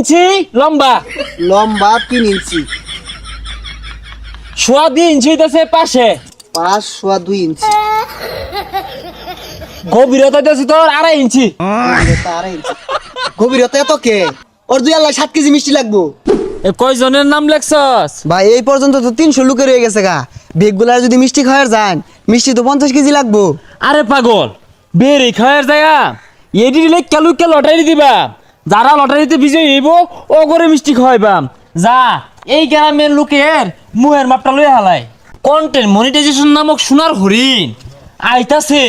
ইঞ্চি লম্বা? লম্বা তিন ইঞ্চি। সোয়া দুই ইঞ্চি হইতেছে পাশে। পাঁচ সোয়া দুই ইঞ্চি। গভীরতা হইতেছে তোর আড়াই ইঞ্চি। গভীরতা আড়াই ইঞ্চি। গভীরতা এত কে? ওর দুই আল্লাহ সাত কেজি মিষ্টি লাগবো। এ কয়জনের নাম লেখছস? ভাই এই পর্যন্ত তো তিনশো লোকের হয়ে গেছে গা। বেগগুলার যদি মিষ্টি খাওয়ার যান মিষ্টি তো পঞ্চাশ কেজি লাগবো। আরে পাগল বেরে খাওয়ার জায়গা এডি দিলে কেলু কে লটারি দিবা। যারা লটারিতে বিজয়ী হইব ও করে মিষ্টি খাওয়াইবাম। যা, এই গ্রামের লোকের মুহের মাপটা লই হালাই। কন্টেন্ট মনিটাইজেশন নামক সোনার হরিণ। আইতাছে,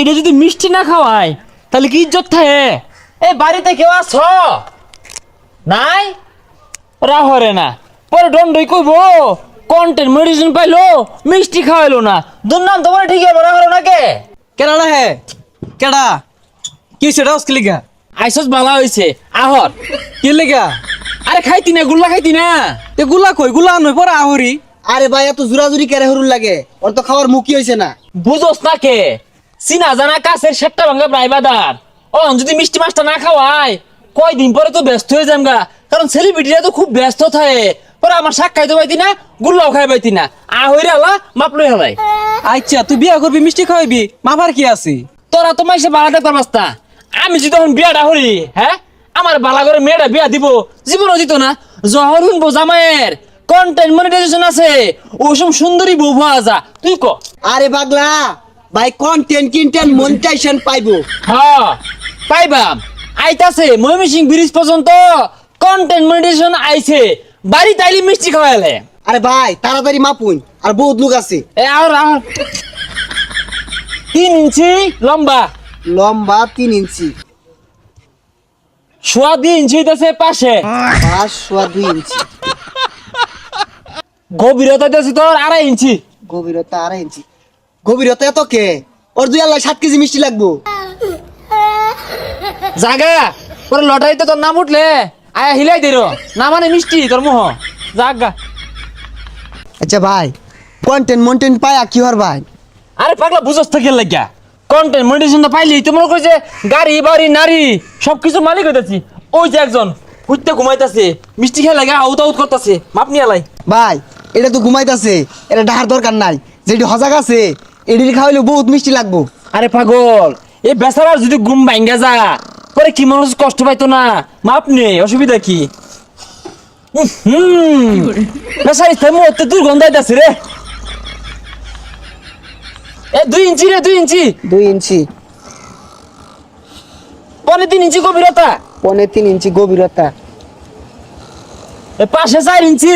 এটা যদি মিষ্টি না খাওয়ায়, তাহলে কি ইজ্জত থাকে? এ বাড়িতে কেউ আছ? নাই? রাহরে না। পরে দণ্ডই কইব কন্টেন্ট মেডিসিন পাইলো, মিষ্টি খাওয়াইলো না। দুর্নাম তোমার ঠিক হবে রাহরে না কে না হে কেডা? কি সেটা লিগা? আইসস বালা হইছে। আহর। কি লিগা? আরে খাইতি না গুল্লা খাইতি না। তে গুলা কই? গুলা নই পরে আহরি। আরে ভাই এত জোরাজুরি কেড়ে হরুন লাগে? ওর তো খাওয়ার মুখই হয়েছে না। বুঝোস না কে? চিনা জানা কাছের সেটটা ভাঙ্গা প্রায় বাদার। ও যদি মিষ্টি মাছটা না খাওয়ায় কয়দিন পরে তো ব্যস্ত হয়ে যাম গা। কারণ সেলিব্রিটিরা তো খুব ব্যস্ত থাকে। পরে আমার শাক খাইতে পাইতি না গুল্লাও খাই পাইতি না। আহরে আলা মাপ লই হালাই আচ্ছা তুই বিয়া করবি মিষ্টি খাওয়াইবি মাফার কি আছে? তোরা তো মাইসে দেখবার পাস্তা আমি যদি তখন বিয়াটা হরি হ্যাঁ আমার বালা করে মেয়েটা বিয়া দিব জীবনও দিত না। জহর শুনব জামাইয়ের কন্টেন্ট মনিটাইজেশন আছে। ওসব সুন্দরী বউ পাওয়া যা তুই ক। আরে পাগলা ভাই কন্টেন্ট কিনটেন মনিটাইজেশন পাইবো। হ্যাঁ পাইবাম। আইতাছে ময়মনসিং ব্রিজ পর্যন্ত কন্টেন্ট মনিটাইজেশন আইছে। বাড়ি তাইলি মিষ্টি খাওয়ালে আরে ভাই তাড়াতাড়ি মাপুন আর বহুত লোক আছে। এ আর আর তিন ইঞ্চি লম্বা। লম্বা তিন ইঞ্চি। সোয়া দুই ইঞ্চি হইতেছে পাশে। পাঁচ সোয়া দুই ইঞ্চি। গভীরতা হইতেছে তোর আড়াই ইঞ্চি। গভীরতা আড়াই ইঞ্চি। গভীরতা এত কে? ওর দুই আল্লাহ সাত কেজি মিষ্টি লাগবো। জাগা পরে লটারিতে তোর নাম উঠলে আয়া হিলাই দিল। না মানে মিষ্টি তোর মুহ। জাগা আচ্ছা ভাই কন্টেন্ট মন্টেন্ট পায়া কি হর ভাই? আরে পাগলা বুঝস থেকে লাগিয়া? কন্টেন্ট মনিটাইজেশনটা পাইলি তো মনে করছে গাড়ি বাড়ি নারী সব কিছু মালিক হইতাছি। ওই যে একজন উঠতে ঘুমাইতাছে মিষ্টি খেয়ে লাগে আউট আউট করতেছে মাপ নিয়ে লাই ভাই এটা তো ঘুমাইতাছে এটা ডাহার দরকার নাই যেটি হজাক আছে এটি খাওয়াইলে বহুত মিষ্টি লাগবো। আরে পাগল এই বেচারার যদি ঘুম ভাঙ্গা যা পরে কি মানুষ কষ্ট পাইতো না? মাপ নেই অসুবিধা কি? হুম। বেচারি থেমো অত দুর্গন্ধ আইতাছে রে। এ দুই ইঞ্চি রে দুই ইঞ্চি। দুই ইঞ্চি। পরে তিন ইঞ্চি গভীরতা। পনে তিন ইঞ্চি গভীরতা। এ পাশে চার ইঞ্চি।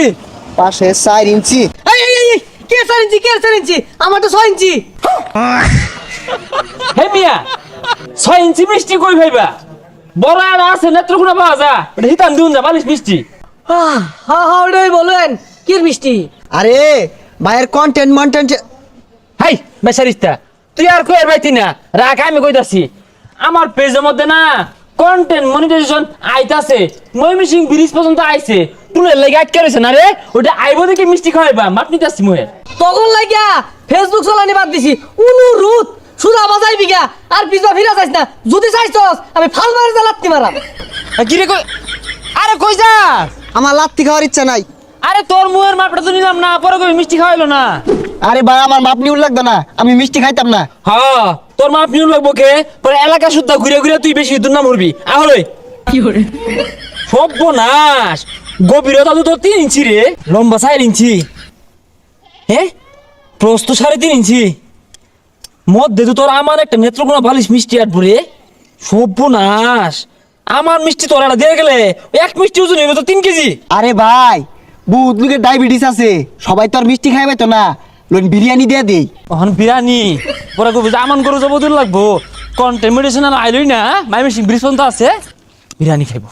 পাশে চার ইঞ্চি। এই এই, এই কে চার ইঞ্চি কে চার ইঞ্চি? আমার তো ছয় ইঞ্চি। হে মিয়া ছয় ইঞ্চি মিষ্টি কই ভাইবা? বড় আর আছে নেত্রকোনা পাওয়া যা। এটা হিতাম দিউন যা বালিশ মিষ্টি। হ্যাঁ হ্যাঁ ওটাই বলেন কি মিষ্টি? আরে ভাইয়ের কন্টেন্ট মন্টেন্ট হাই বেচারিস্তা তুই আর কই পাইতি না? রাখ আমি কইতাছি। আমার পেজের মধ্যে না কন্টেন্ট মনিটাইজেশন আইতাছে। ময়মনসিং ব্রিজ পর্যন্ত আইছে। টুলের লেগে আটকে রয়েছে না রে? ওটা আইব দেখে মিষ্টি খাওয়াইবা মাপ নিতেছি মুহের তখন লাগিয়া ফেসবুক চলানি বাদ দিছি। অনুরোধ সুদা বাজাই বিঘা আর পিছবা ফিরা যাইস না। যদি চাইছস আমি ফাল মারি লাত্তি মারাম। কি রে কই? আরে কই যা আমার লাত্তি খাওয়ার ইচ্ছা নাই। আরে তোর মুহের মাপটা তো নিলাম না পরে কই মিষ্টি খাওয়াইলো না। আরে ভাই আমার মাপ নিউল লাগতো না। আমি মিষ্টি খাইতাম না। হ্যাঁ তোর মাপ নিউ লাগবো কে? পরে এলাকা শুদ্ধা ঘুরে ঘুরে তুই বেশি দুর্নাম উঠবি আহলে। কি করে সর্বনাশ। গভীরতা তো তোর তিন ইঞ্চি রে। লম্বা চার ইঞ্চি। হ্যাঁ প্রস্ত সাড়ে তিন ইঞ্চি। মধ্যে তো তোর আমার একটা নেত্রকোনা বালিশ মিষ্টি আটবো সর্বনাশ। আমার মিষ্টি তোর একটা দিয়ে গেলে এক মিষ্টি ওজন হইবে তো তিন কেজি। আরে ভাই বহুত লোকের ডায়াবেটিস আছে। সবাই তো আর মিষ্টি খাইবে তো না। লোন বিরিয়ানি দিয়ে দেই। অহন বিরিয়ানি? পরে কবি আমান গরু যাব দূর লাগবো কন্টেমিনেশন আর আইলই না মাইমেসিং ব্রিজ পর্যন্ত আছে। বিরিয়ানি খাইবো।